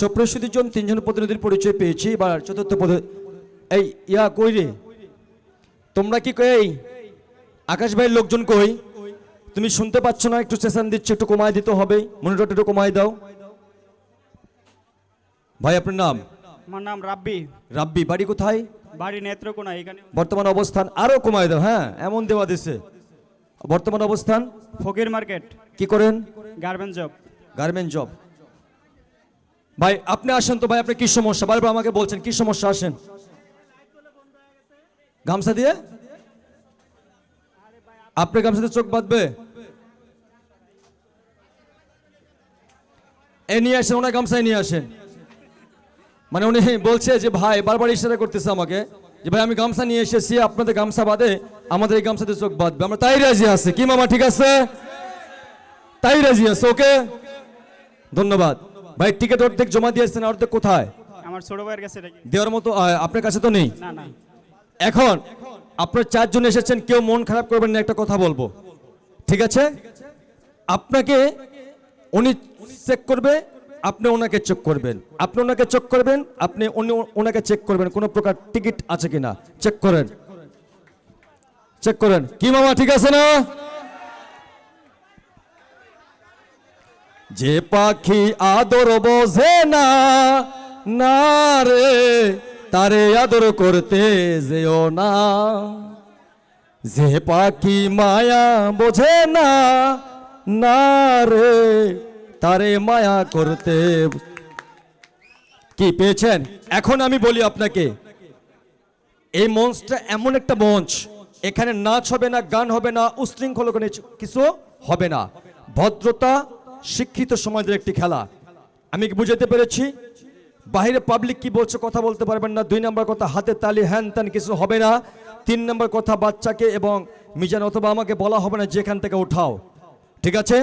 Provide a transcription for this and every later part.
সুপ্রসিদ্ধির জন তিনজন প্রতিনিধির পরিচয় পেয়েছি। এবার চতুর্থ পদ এই ইয়া কই রে? তোমরা কি কই? আকাশ ভাইয়ের লোকজন কই? তুমি শুনতে পাচ্ছ না একটু সেশন দিচ্ছে একটু কমায় দিতে হবে। মনিটরটা একটু কমায় দাও। ভাই আপনার নাম? আমার নাম রাব্বি। রাব্বি বাড়ি কোথায়? বাড়ি নেত্রকোনা এখানে বর্তমান অবস্থান আরও কমায় দাও হ্যাঁ এমন দেওয়া দিছে। বর্তমান অবস্থান? ফকির মার্কেট। কি করেন? Garment job. Garment job. ভাই, আপনি আসেন তো ভাই, আপনি কি সমস্যা? বারবার আমাকে বলছেন, কি সমস্যা? আসেন। গামছা দিয়ে? আপনি গামছা দিয়ে চোখ বাঁধবে? এ নিয়ে আসেন, ওনার গামছায় নিয়ে আসেন। মানে উনি বলছে যে, ভাই, বারবার ইশারা করতেছে আমাকে যে, ভাই, আমি গামছা নিয়ে এসেছি, আপনাদের গামছা বাদে আমাদের এই গামছাতে চোখ বাঁধবে। আমরা তাই রাজি আছে। কি মামা, ঠিক আছে? তাই রাজি আছে, ওকে? ধন্যবাদ। ভাই টিকিট অর্ধেক জমা দিয়েছেন অর্ধেক কোথায়? আমার ছোট ভাইয়ের কাছে দেওয়ার মতো আপনার কাছে তো নেই? না না। এখন আপনার চারজন এসেছেন কেউ মন খারাপ করবেন না একটা কথা বলব। ঠিক আছে? আপনাকে উনি চেক করবে আপনি ওনাকে চেক করবেন। আপনি ওনাকে চেক করবেন আপনি ওনাকে চেক করবেন। কোনো প্রকার টিকিট আছে কিনা? চেক করেন। চেক করেন। কি মামা ঠিক আছে না? যে পাখি আদর বোঝে না না রে, তারে আদর করতে যেও না। যে পাখি মায়া বোঝে না না রে, তারে মায়া করতে কি পেয়েছেন? এখন আমি বলি আপনাকে, এই মঞ্চটা এমন একটা মঞ্চ, এখানে নাচ হবে না, গান হবে না, উশৃঙ্খল কিছু হবে না। ভদ্রতা শিক্ষিত সমাজের একটি খেলা। আমি বুঝাতে পেরেছি? বাইরে পাবলিক কি বলছে কথা বলতে পারবেন না। দুই নম্বর কথা, হাতে তালি, হ্যান ত্যান কিছু হবে না। তিন নম্বর কথা, বাচ্চাকে এবং মিজান অথবা আমাকে বলা হবে না, যেখান থেকে উঠাও। ঠিক আছে?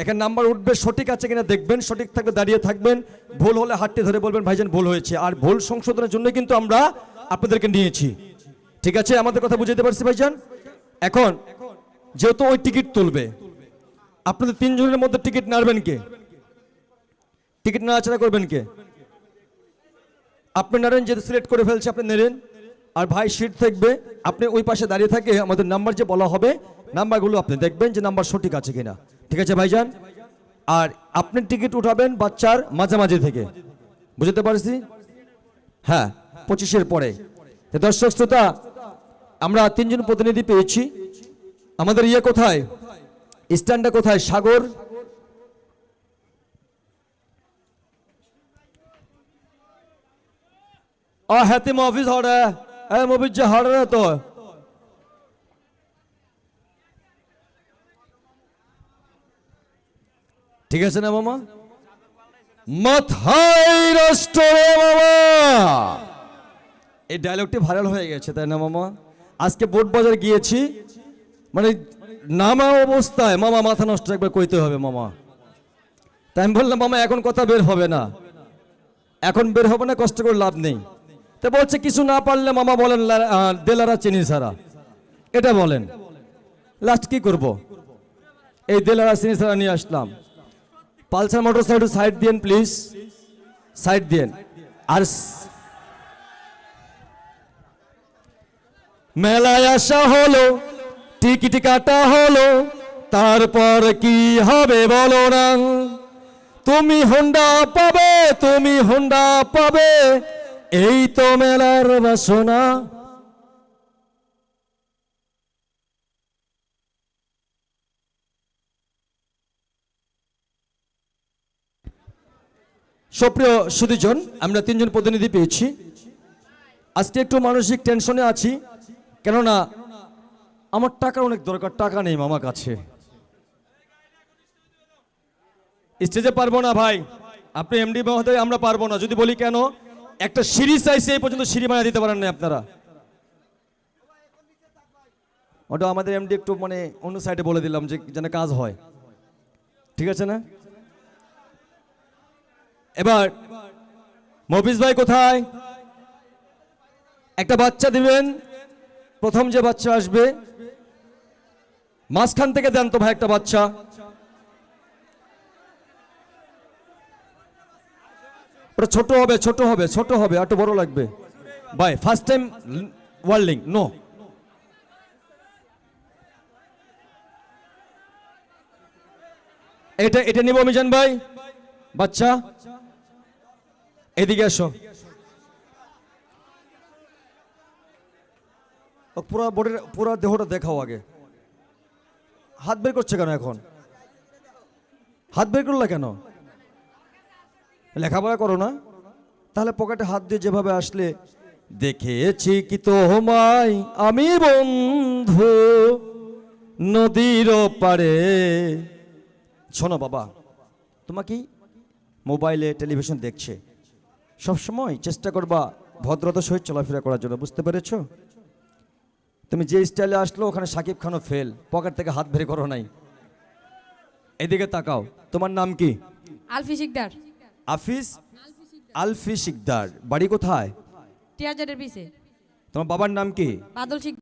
এখানে নাম্বার উঠবে, সঠিক আছে কিনা দেখবেন, সঠিক থাকলে দাঁড়িয়ে থাকবেন। ভুল হলে হাতটি ধরে বলবেন, ভাইজান, ভুল হয়েছে। আর ভুল সংশোধনের জন্য কিন্তু আমরা আপনাদেরকে নিয়েছি। ঠিক আছে? আমাদের কথা বুঝাতে পারছি, ভাইজান? এখন, যেহেতু ওই টিকিট তুলবে আপনাদের তিনজনের মধ্যে টিকিট নাড়বেন কে? টিকিট নাড়াচাড়া করবেন কে? আপনি নাড়েন, যেহেতু সিলেক্ট করে ফেলছে, আপনি নেড়েন। আর ভাই সিট থাকবে আপনি ওই পাশে দাঁড়িয়ে থাকে, আমাদের নাম্বার যে বলা হবে, নাম্বারগুলো আপনি দেখবেন যে নাম্বার সঠিক আছে কিনা। ঠিক আছে ভাইজান? আর আপনি টিকিট উঠাবেন বাচ্চার মাঝামাঝি থেকে। বুঝতে পারছি? হ্যাঁ পঁচিশের পরে। দর্শক শ্রোতা, আমরা তিনজন প্রতিনিধি পেয়েছি। আমাদের ইয়ে কোথায়? স্ট্যান্ডটা কোথায়? সাগর? आ हैती मुआफिज हड़ है ए मुबिज हड़ ঠিক আছে না মামা? মাথায় রাষ্ট্র এই ডায়লগটি ভাইরাল হয়ে গেছে, তাই না মামা? আজকে বোট বাজার গিয়েছি। মানে নামা অবস্থায়, মামা মাথা নষ্ট একবার কইতে হবে মামা। তাই আমি বললাম, মামা, এখন কথা বের হবে না। এখন বের হবে না, কষ্ট করে লাভ নেই। তা বলছে, কিছু না পারলে মামা বলেন দেলারা চিনি সারা এটা বলেন। লাস্ট কি করব? এই দেলারা চিনি সারা নিয়ে আসলাম। পালসার মোটর সাইকেল সাইড দিয়েন, প্লিজ। সাইড দিয়েন। আর মেলায় আসা হলো। টিকিট কাটা হলো, তারপর কি হবে বলো না? তুমি হোন্ডা পাবে, তুমি হোন্ডা পাবে, এই তো মেলার বাসনা। সুপ্রিয় সুদীজন, আমরা তিনজন প্রতিনিধি পেয়েছি। আজকে একটু মানসিক টেনশনে আছি, কেননা আমার টাকার অনেক দরকার, টাকা নেই মামা কাছে। স্টেজে পারব না ভাই। আপনি এমডি মহোদয়, আমরা পারব না। যদি বলি কেন, একটা সিঁড়ি চাইছে, এই পর্যন্ত সিঁড়ি বানিয়ে দিতে পারেন না আপনারা। ওটা আমাদের এমডি একটু মানে অন্য সাইডে বলে দিলাম যে যেন কাজ হয়। ঠিক আছে না? এবার, মফিজ ভাই কোথায়? একটা বাচ্চা দিবেন। প্রথম যে বাচ্চা আসবে মাঝখান থেকে দেন তো ভাই একটা বাচ্চা। আর ছোট হবে ছোট হবে ছোট হবে একটু বড় লাগবে। বাই ফার্স্ট টাইম ওয়ার্ল্ডিং নো এটা এটা নিব মিজান ভাই। বাচ্চা, এদিকে আসো। পুরা বডির, পুরা দেহটা দেখাও আগে। হাত বের করছে কেন এখন? হাত বের করলে কেন? লেখাপড়া করো না। তাহলে পকেটে হাত দিয়ে যেভাবে আসলে, দেখেছি কি তোমায় আমি বন্ধু নদীর পারে শোনো বাবা, তোমাকে মোবাইলে টেলিভিশন দেখছে। সবসময় চেষ্টা করবা ভদ্রতা সহিত চলাফেরা করার জন্য, বুঝতে পেরেছ? তুমি যে স্টাইলে আসলো ওখানে সাকিব খানও ফেল পকেট থেকে হাত বের করো নাই। এদিকে তাকাও। তোমার নাম কি? আলফি শিকদার। আফিস? আলফি শিকদার। বাড়ি কোথায়? টিয়াজারের পিছে। তোমার বাবার নাম কি? বাদল শিক